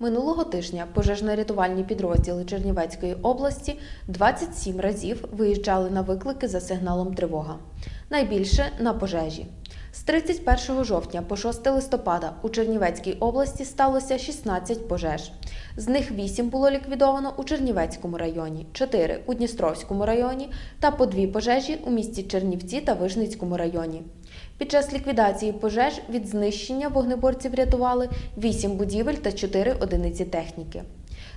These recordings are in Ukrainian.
Минулого тижня пожежно-рятувальні підрозділи Чернівецької області 27 разів виїжджали на виклики за сигналом тривога. Найбільше на пожежі. З 31 жовтня по 6 листопада у Чернівецькій області сталося 16 пожеж. З них 8 було ліквідовано у Чернівецькому районі, 4 у Дністровському районі та по дві пожежі у місті Чернівці та Вижницькому районі. Під час ліквідації пожеж від знищення вогнеборців рятували 8 будівель та 4 одиниці техніки.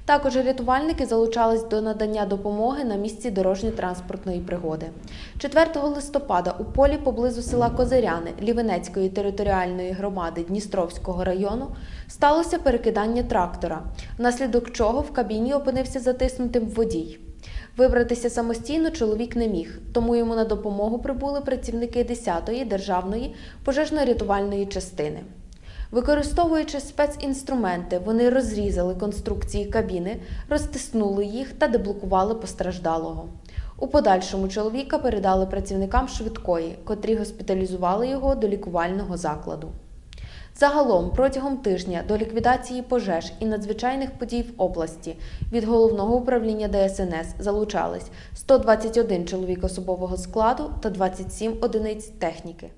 Також рятувальники залучались до надання допомоги на місці дорожньо-транспортної пригоди. 4 листопада у полі поблизу села Козиряни Лівенецької територіальної громади Дністровського району сталося перекидання трактора, внаслідок чого в кабіні опинився затиснутим водій. Вибратися самостійно чоловік не міг, тому йому на допомогу прибули працівники 10-ї державної пожежно-рятувальної частини. Використовуючи спецінструменти, вони розрізали конструкції кабіни, розтиснули їх та деблокували постраждалого. У подальшому чоловіка передали працівникам швидкої, котрі госпіталізували його до лікувального закладу. Загалом протягом тижня до ліквідації пожеж і надзвичайних подій в області від головного управління ДСНС залучались 121 чоловік особового складу та 27 одиниць техніки.